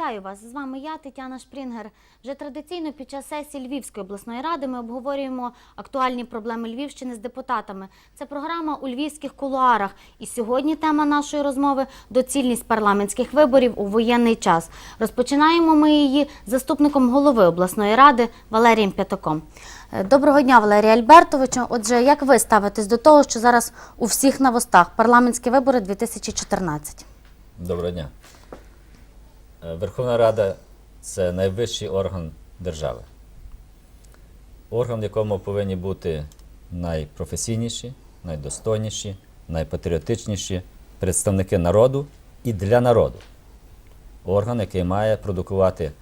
Вітаю вас! З вами я, Тетяна Шпрінгер. Вже традиційно під час сесії Львівської обласної ради ми обговорюємо актуальні проблеми Львівщини з депутатами. Це програма у львівських кулуарах. І сьогодні тема нашої розмови доцільність парламентських виборів у воєнний час. Розпочинаємо ми її заступником голови обласної ради Валерієм П'ятаком. Е, Доброго дня, Валерій Альбертовичу. Отже, як ви ставитесь до того, що зараз у всіх на вустах парламентські вибори 2014? Доброго дня. Е, Верховна Рада це найвищий орган держави. Орган, в якому повинні бути найпрофесійніші, найдостойніші, найпатріотичніші представники народу і для народу. Орган, який має продукувати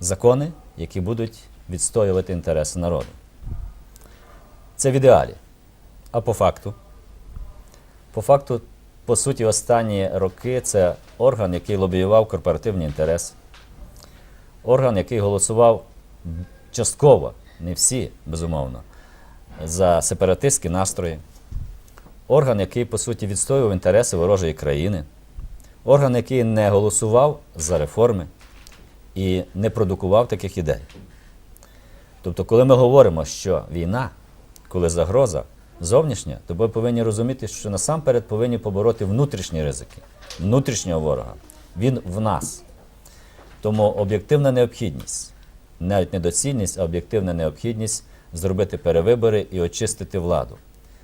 закони, які будуть відстоювати інтереси народу. Це в ідеалі. А по факту? По факту, по суті, останні роки це орган, який лобіював корпоративні інтереси, орган, який голосував частково, не всі, безумовно, за сепаратистські настрої, орган, який, по суті, відстоював інтереси ворожої країни, орган, який не голосував за реформи і не продукував таких ідей. Тобто, коли ми говоримо, що війна, коли загроза зовнішня, то ми повинні розуміти, що насамперед повинні побороти внутрішні ризики, внутрішнього ворога. Він в нас. Тому об'єктивна необхідність, навіть не доцільність, а об'єктивна необхідність зробити перевибори і очистити владу.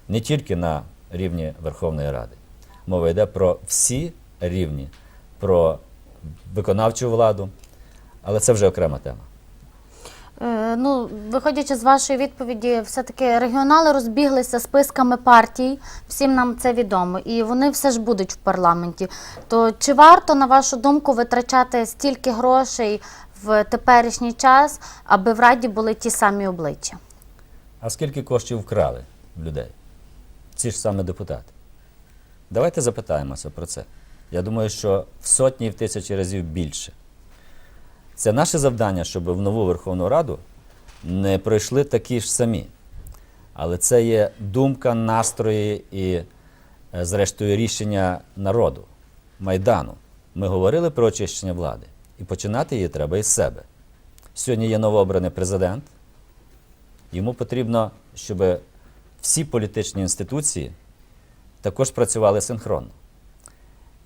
Не тільки на рівні Верховної Ради. Мова йде про всі рівні, про виконавчу владу, але це вже окрема тема. Е, Ну, виходячи з вашої відповіді, все-таки регіонали розбіглися списками партій, всім нам це відомо, і вони все ж будуть в парламенті. То чи варто, на вашу думку, витрачати стільки грошей в теперішній час, аби в раді були ті самі обличчя? А скільки коштів вкрали людей? Ці ж саме депутати. Давайте запитаємося про це. Я думаю, що в сотні в тисячі разів більше. Це наше завдання, щоб в нову Верховну Раду не пройшли такі ж самі. Але це є думка, настрої і, е, зрештою, рішення народу, Майдану. Ми говорили про очищення влади. І починати її треба із себе. Сьогодні є новообраний президент. Йому потрібно, щоб всі політичні інституції також працювали синхронно.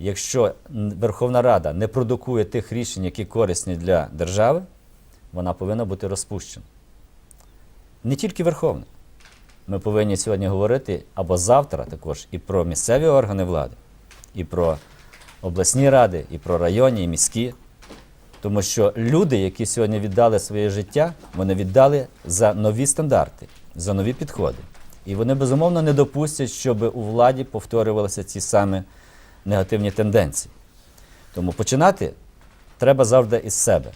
Якщо Верховна Рада не продукує тих рішень, які корисні для держави, вона повинна бути розпущена. Не тільки Верховна. Ми повинні сьогодні говорити або завтра також і про місцеві органи влади, і про обласні ради, і про районні, і міські. Тому що люди, які сьогодні віддали своє життя, вони віддали за нові стандарти, за нові підходи. І вони безумовно не допустять, щоб у владі повторювалися ці самі негативні тенденції. Тому починати треба завжди із себе.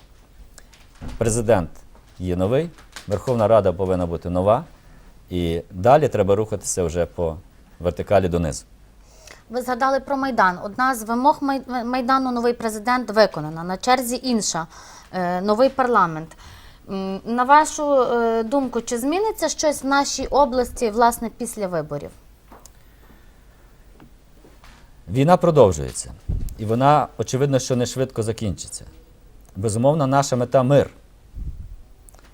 Президент є новий, Верховна Рада повинна бути нова, і далі треба рухатися вже по вертикалі донизу. Ви згадали про Майдан. Одна з вимог Майдану новий президент виконана. На черзі інша е, новий парламент. На вашу е, думку, чи зміниться щось в нашій області власне після виборів? Війна продовжується, і вона, очевидно, що не швидко закінчиться. Безумовно, наша мета мир.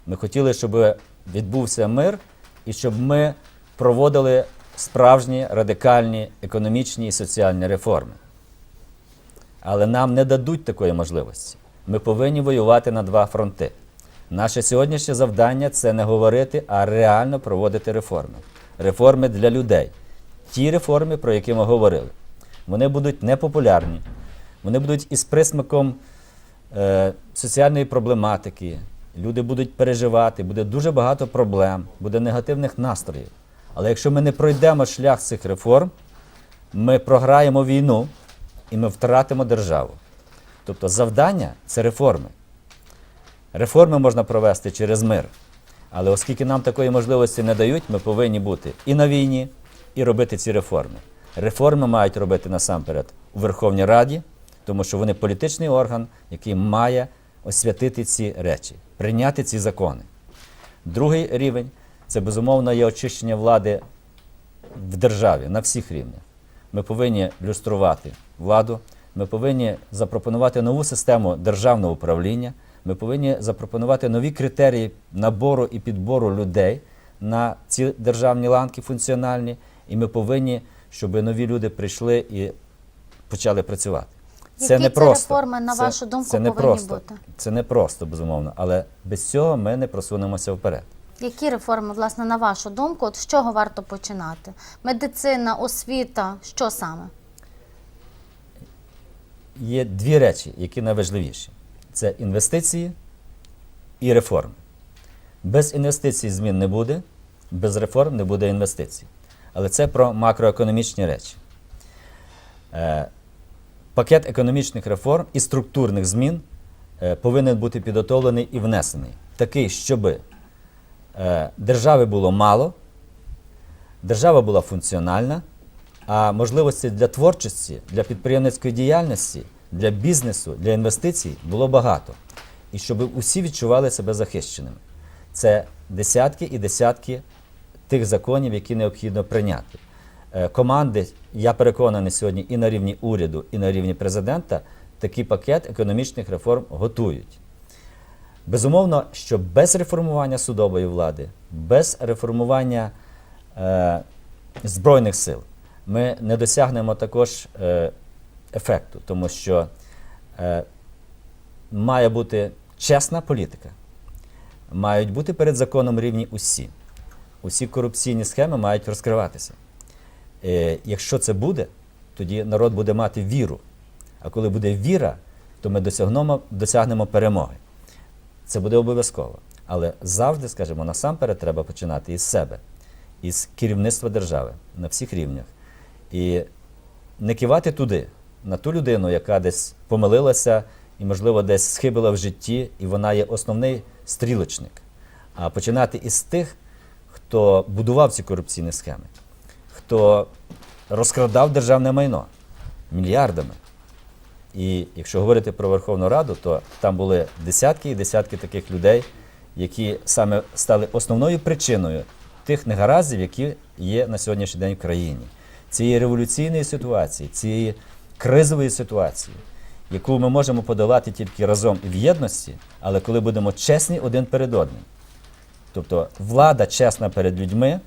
Ми хотіли, щоб відбувся мир і щоб ми проводили справжні радикальні економічні і соціальні реформи. Але нам не дадуть такої можливості. Ми повинні воювати на два фронти. Наше сьогоднішнє завдання це не говорити, а реально проводити реформи. Реформи для людей. Ті реформи, про які ми говорили. Вони будуть непопулярні, вони будуть із присмаком е, соціальної проблематики. Люди будуть переживати, буде дуже багато проблем, буде негативних настроїв. Але якщо ми не пройдемо шлях цих реформ, ми програємо війну і ми втратимо державу. Тобто завдання це реформи. Реформи можна провести через мир. Але оскільки нам такої можливості не дають, ми повинні бути і на війні, і робити ці реформи. Реформи мають робити насамперед у Верховній Раді, тому що вони політичний орган, який має освятити ці речі, прийняти ці закони. Другий рівень це безумовно є очищення влади в державі на всіх рівнях. Ми повинні люструвати владу, Ми повинні запропонувати нову систему державного управління. Ми повинні запропонувати нові критерії набору і підбору людей на ці державні ланки функціональні. І ми повинні, щоб нові люди прийшли і почали працювати. Які не це просто. реформи, на вашу думку, це не повинні просто. бути? Це не просто, безумовно, але без цього ми не просунемося вперед. Які реформи, власне, на вашу думку, от з чого варто починати? Медицина, освіта, що саме? Є дві речі, які найважливіші: це інвестиції і реформи. Без інвестицій змін не буде, без реформ не буде інвестицій. Але це про макроекономічні речі. Е, пакет економічних реформ і структурних змін е, повинен бути підготовлений і внесений. Такий, щоб е, держави було мало, держава була функціональна, а можливості для творчості, для підприємницької діяльності, для бізнесу, для інвестицій було багато. І щоб усі відчували себе захищеними. Це десятки і десятки тих законів, які необхідно прийняти. Е, Команди, я переконаний сьогодні, і на рівні уряду, і на рівні президента такий пакет економічних реформ готують. Безумовно, що без реформування судової влади, без реформування е, Збройних сил ми не досягнемо також е, ефекту, тому що е, має бути чесна політика, мають бути перед законом рівні усі. Усі корупційні схеми мають розкриватися. Е, якщо це буде, тоді народ буде мати віру. А коли буде віра, то ми досягнемо, досягнемо перемоги. Це буде обов'язково. Але завжди, скажімо, насамперед треба починати із себе, із керівництва держави на всіх рівнях. І не кивати туди, на ту людину, яка десь помилилася і, можливо, десь схибила в житті, і вона є основний стрілочник. А починати із тих, хто будував ці корупційні схеми, хто розкрадав державне майно мільярдами. І якщо говорити про Верховну Раду, то там були десятки і десятки таких людей, які саме стали основною причиною тих негараздів, які є на сьогоднішній день в країні. Цієї революційної ситуації, цієї кризової ситуації, яку ми можемо подолати тільки разом і в єдності, але коли будемо чесні один перед одним. Тобто влада чесна перед людьми,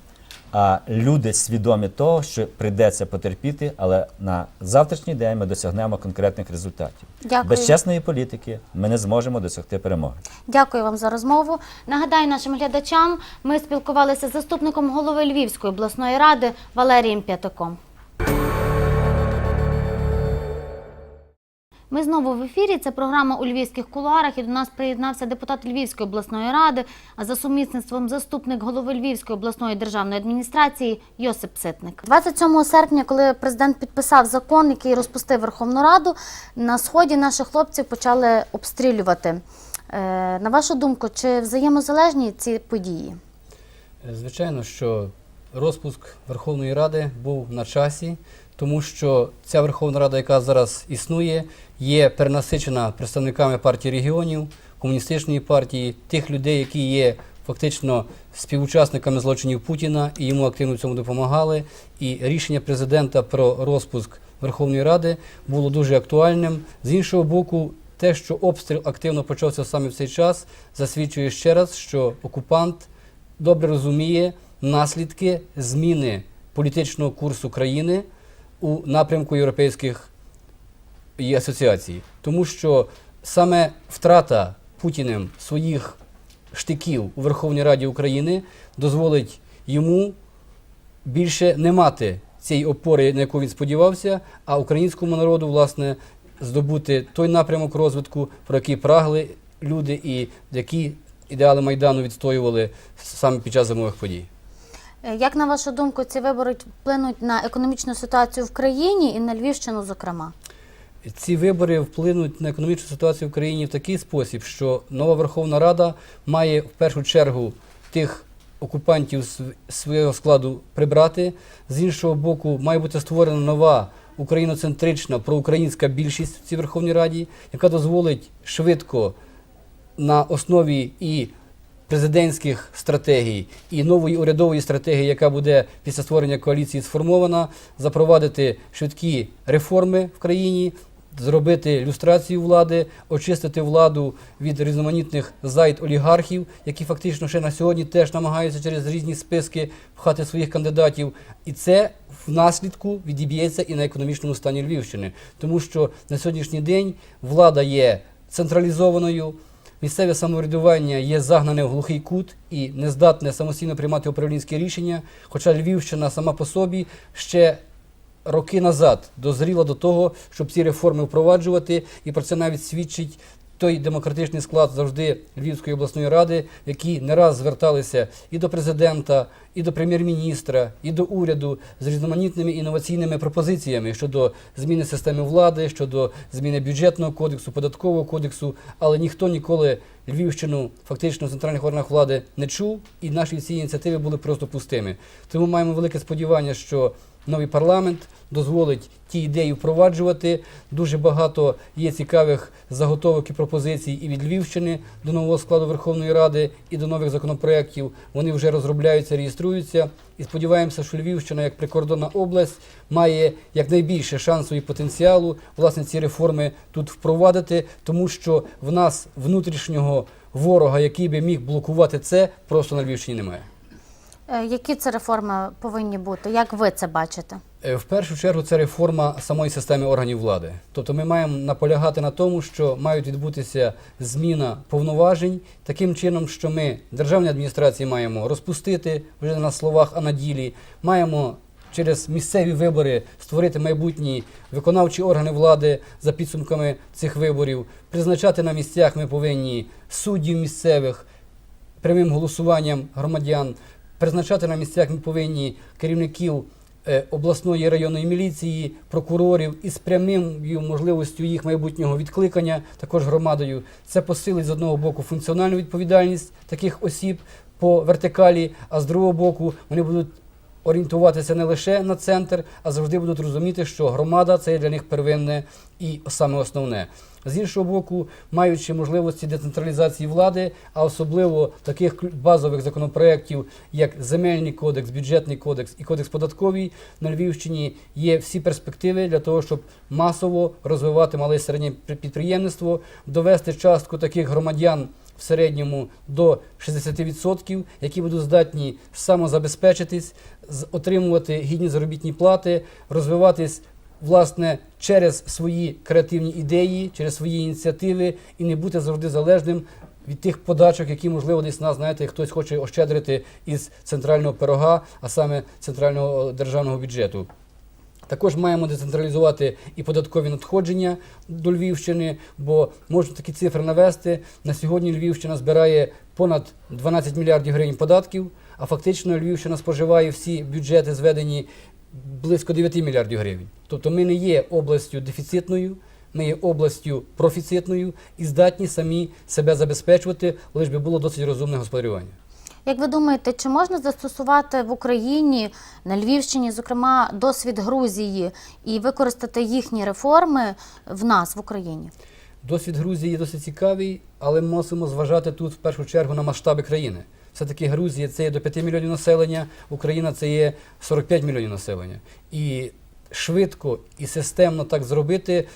а люди свідомі того, що прийдеться потерпіти, але на завтрашній день ми досягнемо конкретних результатів. Дякую. Без чесної політики ми не зможемо досягти перемоги. Дякую вам за розмову. Нагадаю нашим глядачам, ми спілкувалися з заступником голови Львівської обласної ради Валерієм П'ятаком. Ми знову в ефірі. Це програма у львівських кулуарах. І до нас приєднався депутат Львівської обласної ради, а за сумісництвом заступник голови Львівської обласної державної адміністрації Йосип Ситник. 27 серпня, коли президент підписав закон, який розпустив Верховну Раду, на сході наших хлопців почали обстрілювати. Е, На вашу думку, чи взаємозалежні ці події? Звичайно, що розпуск Верховної Ради був на часі, тому що ця Верховна Рада, яка зараз існує, є перенасичена представниками партії регіонів, комуністичної партії, тих людей, які є фактично співучасниками злочинів Путіна і йому активно цьому допомагали. І рішення президента про розпуск Верховної Ради було дуже актуальним. З іншого боку, те, що обстріл активно почався саме в цей час, засвідчує ще раз, що окупант добре розуміє наслідки зміни політичного курсу країни у напрямку європейських її асоціацій. Тому що саме втрата Путіним своїх штиків у Верховній Раді України дозволить йому більше не мати цієї опори, на яку він сподівався, а українському народу, власне, здобути той напрямок розвитку, про який прагли люди і які ідеали Майдану відстоювали саме під час зимових подій. Е, Як на вашу думку, ці вибори вплинуть на економічну ситуацію в країні і на Львівщину, зокрема? Ці вибори вплинуть на економічну ситуацію в країні в такий спосіб, що нова Верховна Рада має в першу чергу тих окупантів з свого складу прибрати. З іншого боку, має бути створена нова україноцентрична проукраїнська більшість в цій Верховній Раді, яка дозволить швидко на основі і президентських стратегій і нової урядової стратегії, яка буде після створення коаліції сформована, запровадити швидкі реформи в країні, зробити люстрацію влади, очистити владу від різноманітних зайд олігархів, які фактично ще на сьогодні теж намагаються через різні списки пхати своїх кандидатів. І це в наслідку відіб'ється і на економічному стані Львівщини, тому що на сьогоднішній день влада є централізованою. Місцеве самоврядування є загнане в глухий кут і не здатне самостійно приймати управлінські рішення. Хоча Львівщина сама по собі ще роки назад дозріла до того, щоб ці реформи впроваджувати, і про це навіть свідчить той демократичний склад завжди Львівської обласної ради, які не раз зверталися і до президента, і до прем'єр-міністра, і до уряду з різноманітними інноваційними пропозиціями щодо зміни системи влади, щодо зміни бюджетного кодексу, податкового кодексу, але ніхто ніколи Львівщину фактично в центральних органах влади не чув, і наші всі ініціативи були просто пустими. Тому маємо велике сподівання, що новий парламент дозволить ті ідеї впроваджувати. Дуже багато є цікавих заготовок і пропозицій і від Львівщини до нового складу Верховної Ради, і до нових законопроєктів. Вони вже розробляються, реєструються. І сподіваємося, що Львівщина, як прикордонна область, має якнайбільше шансу і потенціалу власне ці реформи тут впровадити, тому що в нас внутрішнього ворога, який би міг блокувати це, просто на Львівщині немає. Е, Які це реформи повинні бути? Як ви це бачите? Е, В першу чергу це реформа самої системи органів влади. Тобто ми маємо наполягати на тому, що мають відбутися зміна повноважень таким чином, що ми державні адміністрації маємо розпустити вже на словах, а на ділі. Маємо через місцеві вибори створити майбутні виконавчі органи влади за підсумками цих виборів. Призначати на місцях ми повинні суддів місцевих прямим голосуванням громадян. Призначати на місцях ми повинні керівників е, обласної районної міліції, прокурорів із прямою можливістю їх майбутнього відкликання, також громадою. Це посилить з одного боку функціональну відповідальність таких осіб по вертикалі, а з другого боку вони будуть орієнтуватися не лише на центр, а завжди будуть розуміти, що громада це для них первинне і саме основне. З іншого боку, маючи можливості децентралізації влади, а особливо таких базових законопроєктів, як земельний кодекс, бюджетний кодекс і кодекс податковий на Львівщині, є всі перспективи для того, щоб масово розвивати мале і середнє підприємництво, довести частку таких громадян в середньому до 60%, які будуть здатні самозабезпечитись, отримувати гідні заробітні плати, розвиватись власне через свої креативні ідеї, через свої ініціативи і не бути завжди залежним від тих подачок, які можливо десь нас знаєте, хтось хоче ощедрити із центрального пирога, а саме центрального державного бюджету. Також маємо децентралізувати і податкові надходження до Львівщини, бо можна такі цифри навести. На сьогодні Львівщина збирає понад 12 мільярдів гривень податків, а фактично Львівщина споживає всі бюджети, зведені близько 9 мільярдів гривень. Тобто ми не є областю дефіцитною, ми є областю профіцитною і здатні самі себе забезпечувати, лише би було досить розумне господарювання. Як ви думаєте, чи можна застосувати в Україні на Львівщині, зокрема, досвід Грузії і використати їхні реформи в нас в Україні? Досвід Грузії досить цікавий, але ми мусимо зважати тут в першу чергу на масштаби країни. Все-таки Грузія це є до 5 мільйонів населення, Україна це є 45 мільйонів населення. І швидко і системно так зробити,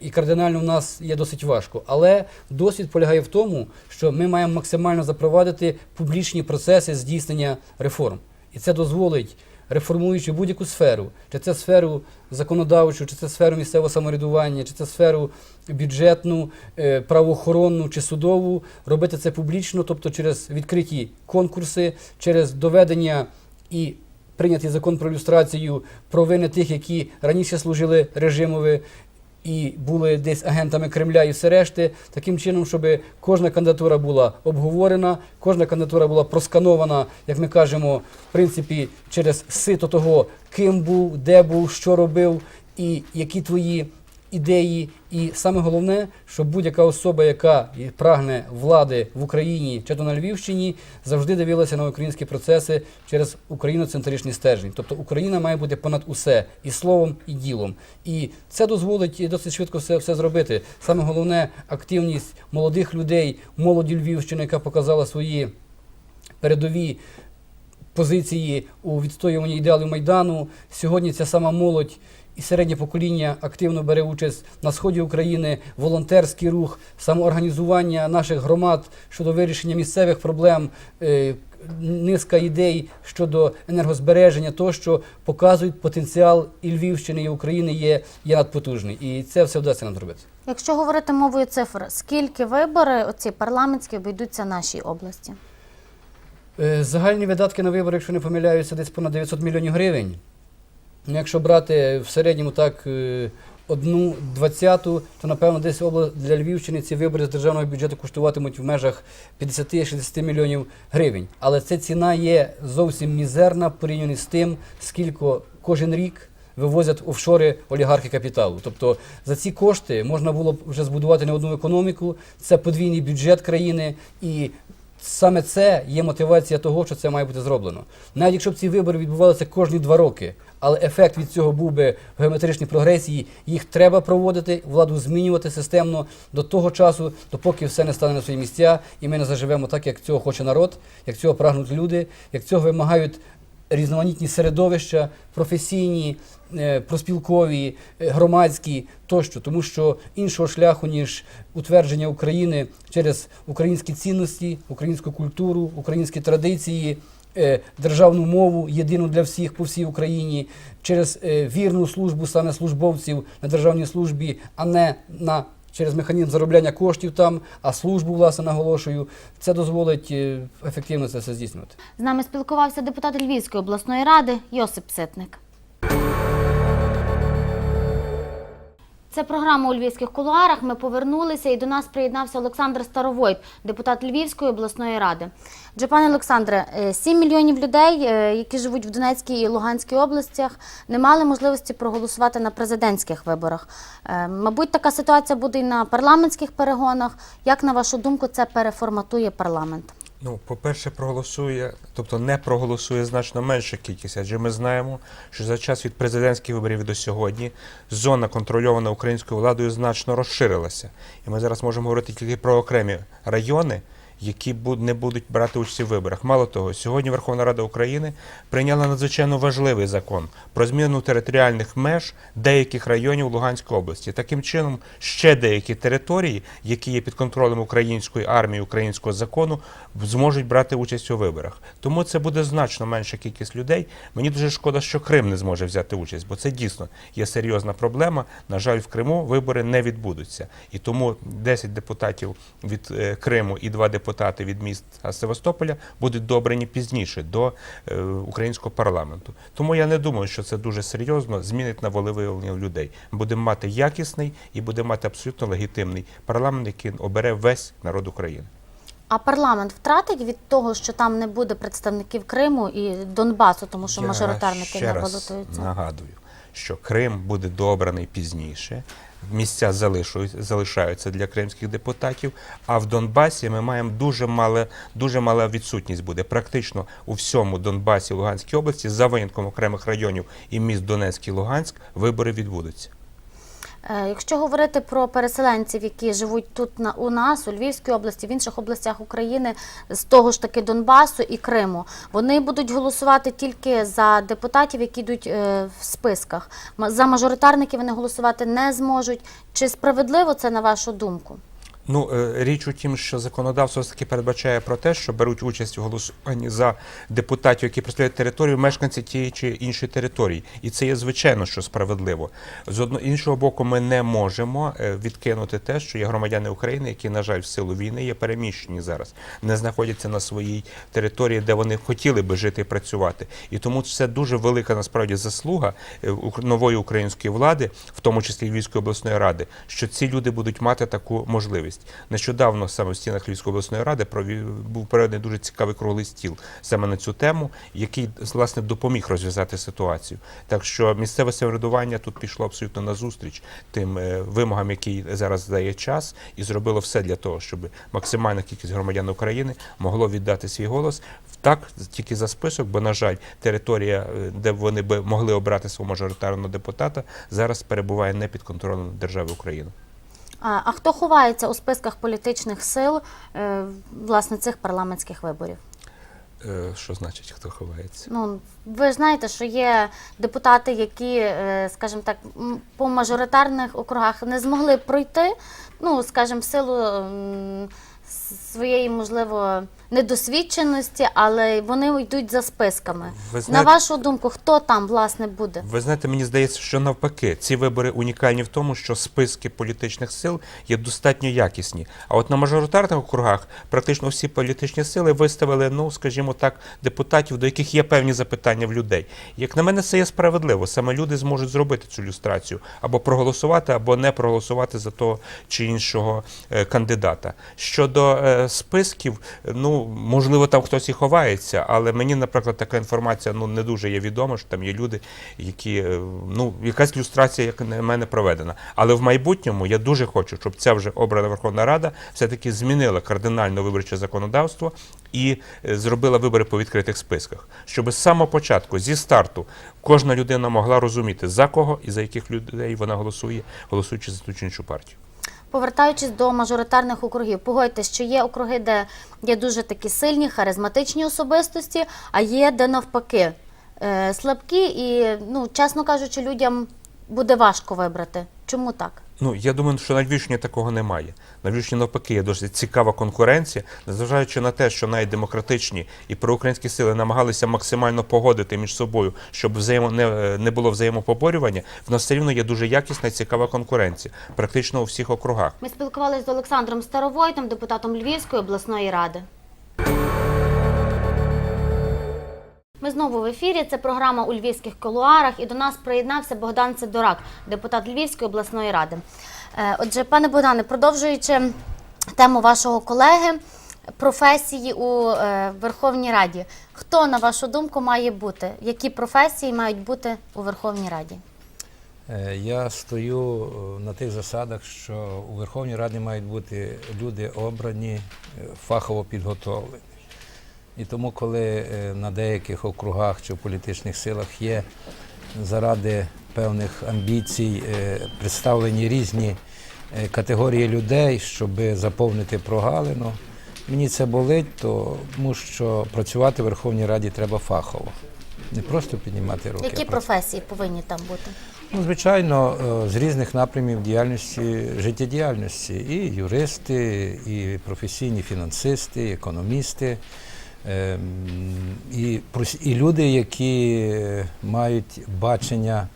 і кардинально в нас є досить важко. Але досвід полягає в тому, що ми маємо максимально запровадити публічні процеси здійснення реформ. І це дозволить реформуючи будь-яку сферу, чи це сферу законодавчу, чи це сферу місцевого самоврядування, чи це сферу бюджетну, е, правоохоронну чи судову, робити це публічно, тобто через відкриті конкурси, через доведення і прийнятий закон про люстрацію провини тих, які раніше служили режимові і були десь агентами Кремля і все решти, таким чином, щоб кожна кандидатура була обговорена, кожна кандидатура була просканована, як ми кажемо, в принципі, через сито того, ким був, де був, що робив, і які твої ідеї. І саме головне, щоб будь-яка особа, яка прагне влади в Україні чи то на Львівщині, завжди дивилася на українські процеси через україноцентричний стержень. Тобто Україна має бути понад усе і словом, і ділом. І це дозволить досить швидко все, все зробити. Саме головне активність молодих людей, молоді Львівщини, яка показала свої передові позиції у відстоюванні ідеалів Майдану. Сьогодні ця сама молодь і середнє покоління активно бере участь на сході України, волонтерський рух, самоорганізування наших громад щодо вирішення місцевих проблем. е, Низка ідей щодо енергозбереження, тощо показують потенціал і Львівщини, і України є, є надпотужний. І це все вдасться нам зробити. Якщо говорити мовою цифр, скільки вибори оці парламентські обійдуться нашій області? Е, Загальні видатки на вибори, якщо не помиляюся, десь понад 900 мільйонів гривень. Ну, Якщо брати в середньому так е, одну двадцяту, то напевно десь обла- для Львівщини ці вибори з державного бюджету коштуватимуть в межах 50-60 мільйонів гривень. Але ця ціна є зовсім мізерна порівняно з тим, скільки кожен рік вивозять офшори олігархи капіталу. Тобто за ці кошти можна було б вже збудувати не одну економіку, це подвійний бюджет країни і Саме це є мотивація того, що це має бути зроблено. Навіть якщо б ці вибори відбувалися кожні два роки, але ефект від цього був би в геометричній прогресії, їх треба проводити, владу змінювати системно до того часу, допоки все не стане на свої місця, і ми не заживемо так, як цього хоче народ, як цього прагнуть люди, як цього вимагають різноманітні середовища, професійні, проспілкові, е, громадські тощо, тому що іншого шляху, ніж утвердження України через українські цінності, українську культуру, українські традиції, е, державну мову єдину для всіх по всій Україні, через е, вірну службу саме службовців на державній службі, а не на через механізм заробляння коштів там, а службу, власне, наголошую, це дозволить е, ефективно це все здійснювати. З нами спілкувався депутат Львівської обласної ради Йосип Ситник. Це програма у львівських кулуарах. Ми повернулися і до нас приєднався Олександр Старовойт, депутат Львівської обласної ради. Отже, пане Олександре, е, 7 мільйонів людей, е, які живуть в Донецькій і Луганській областях, не мали можливості проголосувати на президентських виборах. Е, Мабуть, така ситуація буде і на парламентських перегонах. Як на вашу думку, це переформатує парламент? Ну, по-перше, проголосує, тобто не проголосує значно менша кількість, адже ми знаємо, що за час від президентських виборів до сьогодні зона контрольована українською владою значно розширилася. І ми зараз можемо говорити тільки про окремі райони, які не будуть брати участь у виборах. Мало того, сьогодні Верховна Рада України прийняла надзвичайно важливий закон про зміну територіальних меж деяких районів Луганської області. Таким чином, ще деякі території, які є під контролем української армії, українського закону, зможуть брати участь у виборах. Тому це буде значно менша кількість людей. Мені дуже шкода, що Крим не зможе взяти участь, бо це дійсно є серйозна проблема. На жаль, в Криму вибори не відбудуться. І тому 10 депутатів від е, Криму і 2 депутати від міста Севастополя будуть добрані пізніше до е, українського парламенту. Тому я не думаю, що це дуже серйозно змінить на волевиявлення людей. Будемо мати якісний і будемо мати абсолютно легітимний парламент, який обере весь народ України. А парламент втратить від того, що там не буде представників Криму і Донбасу, тому що Я мажоритарники ще не раз балотуються. Нагадую, що Крим буде дообраний пізніше. Місця залишуються залишаються для кримських депутатів. А в Донбасі ми маємо дуже мале, дуже мала відсутність буде. Практично у всьому Донбасі, Луганській області, за винятком окремих районів і міст Донецьк і Луганськ, вибори відбудуться. Е, Якщо говорити про переселенців, які живуть тут на у нас, у Львівській області, в інших областях України, з того ж таки Донбасу і Криму, вони будуть голосувати тільки за депутатів, які йдуть е, в списках. За мажоритарників вони голосувати не зможуть. Чи справедливо це на вашу думку? Ну, е, річ у тім, що законодавство все-таки передбачає про те, що беруть участь у голосуванні за депутатів, які представляють територію, мешканці тієї чи іншої території. І це є звичайно, що справедливо. З одного іншого боку, ми не можемо е, відкинути те, що є громадяни України, які, на жаль, в силу війни є переміщені зараз, не знаходяться на своїй території, де вони хотіли би жити і працювати. І тому це дуже велика насправді заслуга е, нової української влади, в тому числі Львівської обласної ради, що ці люди будуть мати таку можливість. Нещодавно саме в стінах Львівської обласної ради був проведений дуже цікавий круглий стіл саме на цю тему, який власне допоміг розв'язати ситуацію. Так що місцеве самоврядування тут пішло абсолютно на зустріч тим е, вимогам, які зараз дає час, і зробило все для того, щоб максимальна кількість громадян України могло віддати свій голос так тільки за список, бо на жаль, територія, е, де вони би могли обрати свого мажоритарного депутата, зараз перебуває не під контролем держави України. А, а хто ховається у списках політичних сил е, власне цих парламентських виборів? Е, Що значить, хто ховається? Ну, ви ж знаєте, що є депутати, які, е, скажімо так, по мажоритарних округах не змогли пройти, ну, скажімо, в силу своєї, можливо, недосвідченості, але вони йдуть за списками. Ви На вашу думку, хто там, власне, буде? Ви знаєте, мені здається, що навпаки, ці вибори унікальні в тому, що списки політичних сил є достатньо якісні. А от на мажоритарних округах практично всі політичні сили виставили, ну скажімо так, депутатів, до яких є певні запитання в людей. Як на мене, це є справедливо. Саме люди зможуть зробити цю люстрацію або проголосувати, або не проголосувати за того чи іншого е, кандидата. Щодо е, списків, ну можливо, там хтось і ховається, але мені, наприклад, така інформація ну не дуже є відома, що там є люди, які е, ну якась люстрація, як на мене, проведена. Але в майбутньому я дуже хочу, щоб ця вже обрана Верховна Рада все-таки змінила кардинально виборче законодавство і е, зробила вибори по відкритих списках, щоб з самого початку, зі старту, кожна людина могла розуміти за кого і за яких людей вона голосує, голосуючи за ту чи іншу партію. Повертаючись до мажоритарних округів, погодьтесь, що є округи, де є дуже такі сильні, харизматичні особистості, а є де навпаки е, слабкі, і, ну, чесно кажучи, людям буде важко вибрати. Чому так? Ну, я думаю, що на Львівщині такого немає. На Львівщині навпаки є досить цікава конкуренція, незважаючи на те, що навіть демократичні і проукраїнські сили намагалися максимально погодити між собою, щоб взаємо не, не було взаємопоборювання. В нас все рівно є дуже якісна і цікава конкуренція, практично у всіх округах. Ми спілкувалися з Олександром Старовойтом, депутатом Львівської обласної ради. Ми знову в ефірі. Це програма у львівських колуарах, і до нас приєднався Богдан Сидорак, депутат Львівської обласної ради. Е, Отже, пане Богдане, продовжуючи тему вашого колеги професії у е, Верховній Раді, хто на вашу думку має бути? Які професії мають бути у Верховній Раді? Е, Я стою на тих засадах, що у Верховній Раді мають бути люди обрані, фахово підготовлені. І тому, коли е, на деяких округах чи в політичних силах є заради певних амбіцій е, представлені різні е, категорії людей, щоб заповнити прогалину, мені це болить, тому що працювати в Верховній Раді треба фахово. Не просто піднімати руки. Які професії повинні там бути? Ну, звичайно, з різних напрямів діяльності, життєдіяльності. І юристи, і професійні фінансисти, і економісти, і, прос- і люди, які мають бачення,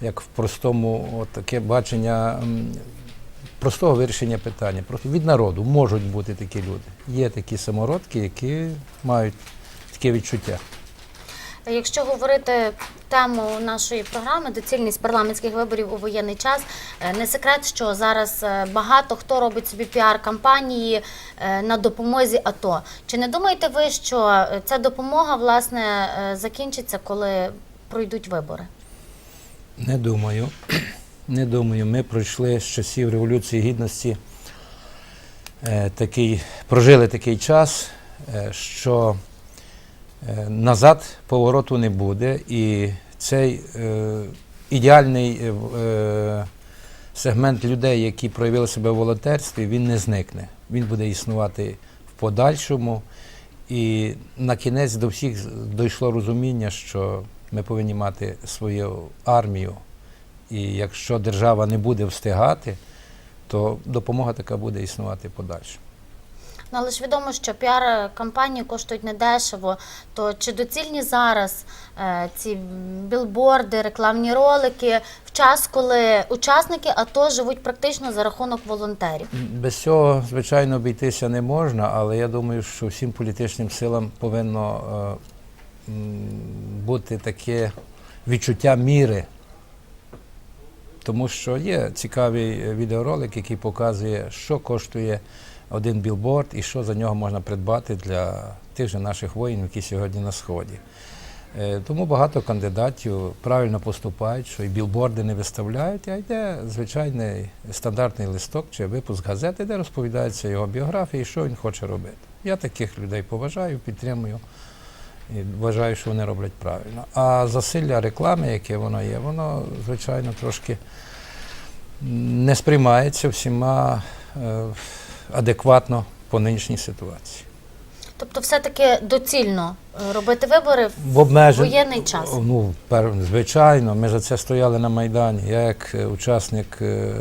як в простому, таке бачення простого вирішення питання. Просто від народу можуть бути такі люди. Є такі самородки, які мають таке відчуття. Якщо говорити тему нашої програми доцільність парламентських виборів у воєнний час, е, не секрет, що зараз е, багато хто робить собі піар-кампанії е, на допомозі АТО. Чи не думаєте ви, що ця допомога власне закінчиться, коли пройдуть вибори? Не думаю. Не думаю. Ми пройшли з часів Революції Гідності такий, прожили такий час, що назад повороту не буде. І цей е, ідеальний е, е, сегмент людей, які проявили себе в волонтерстві, він не зникне. Він буде існувати в подальшому. І на кінець до всіх дійшло розуміння, що ми повинні мати свою армію. І якщо держава не буде встигати, то допомога така буде існувати подальше. Ну, але ж відомо, що піар-кампанії коштують недешево. То чи доцільні зараз е, ці білборди, рекламні ролики в час, коли учасники АТО живуть практично за рахунок волонтерів? Без цього, звичайно, обійтися не можна, але я думаю, що всім політичним силам повинно е, бути таке відчуття міри. Тому що є цікавий е, відеоролик, який показує, що коштує один білборд і що за нього можна придбати для тих же наших воїнів, які сьогодні на сході. Е, Тому багато кандидатів правильно поступають, що і білборди не виставляють, а йде звичайний стандартний листок чи випуск газети, де розповідається його біографія і що він хоче робити. Я таких людей поважаю, підтримую і вважаю, що вони роблять правильно. А засилля реклами, яке воно є, воно, звичайно, трошки не сприймається всіма е, адекватно по нинішній ситуації. Тобто, все-таки доцільно е, робити вибори в обмежен... воєнний час. Ну, пер... звичайно, ми за це стояли на Майдані. Я як е, учасник е,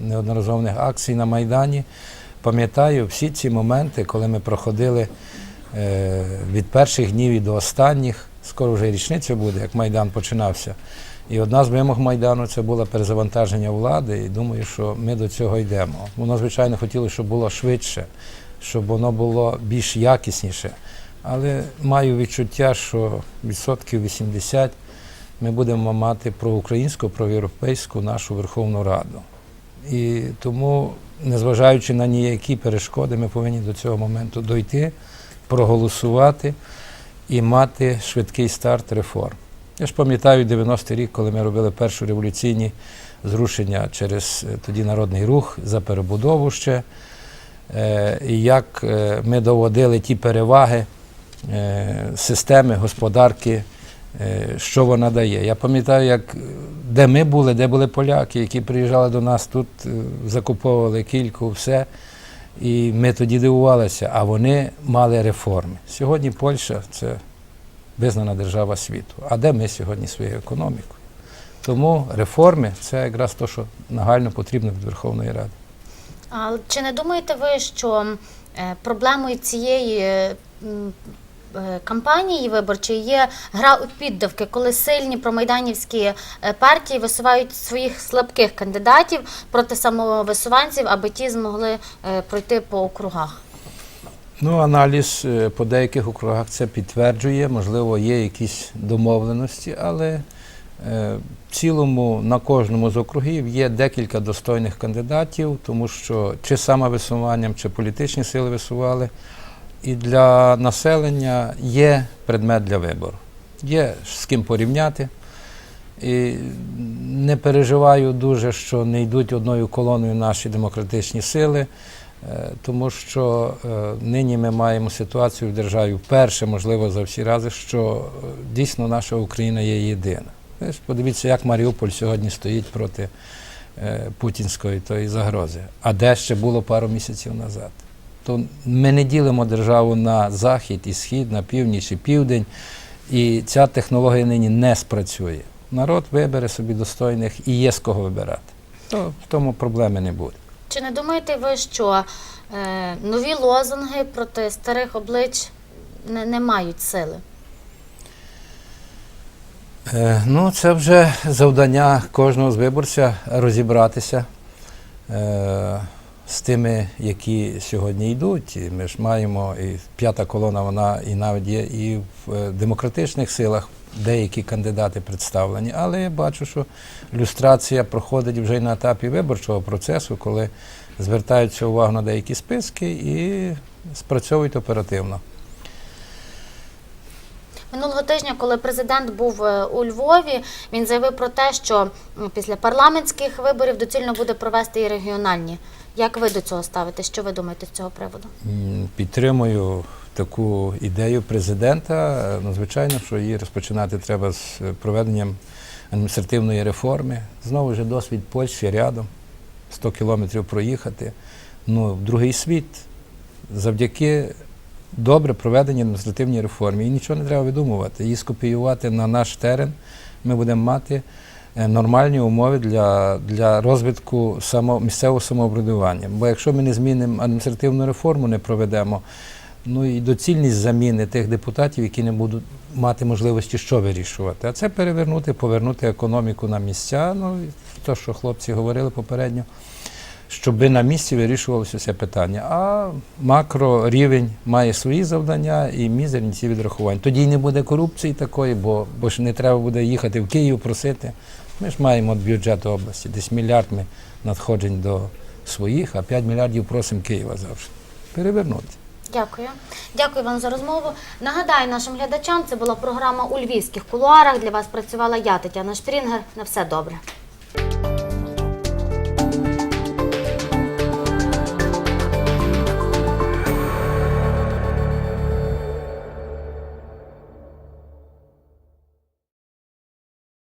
неодноразових акцій на Майдані пам'ятаю всі ці моменти, коли ми проходили від перших днів і до останніх. Скоро вже і річниця буде, як Майдан починався. І одна з вимог Майдану це було перезавантаження влади, і думаю, що ми до цього йдемо. Воно, звичайно, хотіло, щоб було швидше, щоб воно було більш якісніше. Але маю відчуття, що відсотків 80 ми будемо мати проукраїнську, проєвропейську нашу Верховну Раду. І тому, незважаючи на ніякі перешкоди, ми повинні до цього моменту дойти, проголосувати і мати швидкий старт реформ. Я ж пам'ятаю 90-й рік, коли ми робили перші революційні зрушення через е, тоді народний рух за перебудову ще, е, і як е, ми доводили ті переваги системи господарки, що вона дає. Я пам'ятаю, як, де ми були, де були поляки, які приїжджали до нас, тут закуповували кільку, все. І ми тоді дивувалися, а вони мали реформи. Сьогодні Польща це визнана держава світу. А де ми сьогодні своєю економікою? Тому реформи це якраз те, що нагально потрібно від Верховної Ради. А чи не думаєте ви, що е, проблемою цієї е, е, кампанії виборчої є гра у піддавки, коли сильні промайданівські партії висувають своїх слабких кандидатів проти самовисуванців, аби ті змогли пройти по округах? Ну, аналіз е, по деяких округах це підтверджує, можливо, є якісь домовленості, але е, в цілому на кожному з округів є декілька достойних кандидатів, тому що чи самовисуванням, чи політичні сили висували. І для населення є предмет для вибору. Є з ким порівняти. І не переживаю дуже, що не йдуть одною колоною наші демократичні сили. Е, Тому що е, нині ми маємо ситуацію в державі вперше, можливо, за всі рази, що е, дійсно наша Україна є єдина. Подивіться, як Маріуполь сьогодні стоїть проти путінської тої загрози. А де ще було пару місяців назад. То ми не ділимо державу на захід і схід, на північ і південь, і ця технологія нині не спрацює. Народ вибере собі достойних і є з кого вибирати. То в тому проблеми не буде. Чи не думаєте ви, що е, нові лозунги проти старих облич не, не мають сили? Е, Ну, це вже завдання кожного з виборця розібратися е, з тими, які сьогодні йдуть. Ми ж маємо і п'ята колона, вона і навіть є і в е, демократичних силах деякі кандидати представлені. Але я бачу, що люстрація проходить вже й на етапі виборчого процесу, коли звертаються увагу на деякі списки і спрацьовують оперативно. Минулого тижня, коли президент був е, у Львові, він заявив про те, що після парламентських виборів доцільно буде провести і регіональні. Як ви до цього ставите? Що ви думаєте з цього приводу? Підтримую таку ідею президента. Ну, звичайно, що її розпочинати треба з е, проведенням адміністративної реформи. Знову ж досвід Польщі рядом, 100 кілометрів проїхати. Ну, другий світ. Завдяки добре проведеній адміністративній реформі. І нічого не треба видумувати. Її скопіювати на наш терен. Ми будемо мати нормальні умови для, для розвитку само, місцевого самоврядування. Бо якщо ми не змінимо адміністративну реформу, не проведемо, ну і доцільність заміни тих депутатів, які не будуть мати можливості що вирішувати. А це перевернути, повернути економіку на місця. Ну, те, що хлопці говорили попередньо, щоб на місці вирішувалося це питання. А макрорівень має свої завдання і мізерні ці відрахування. Тоді й не буде корупції такої, бо, бо ж не треба буде їхати в Київ просити. Ми ж маємо від бюджету області, десь мільярд ми надходжень до своїх, а 5 мільярдів просимо Києва завжди. Перевернути. Дякую. Дякую вам за розмову. Нагадаю нашим глядачам, це була програма у львівських кулуарах. Для вас працювала я, Тетяна Шпрінгер. На все добре.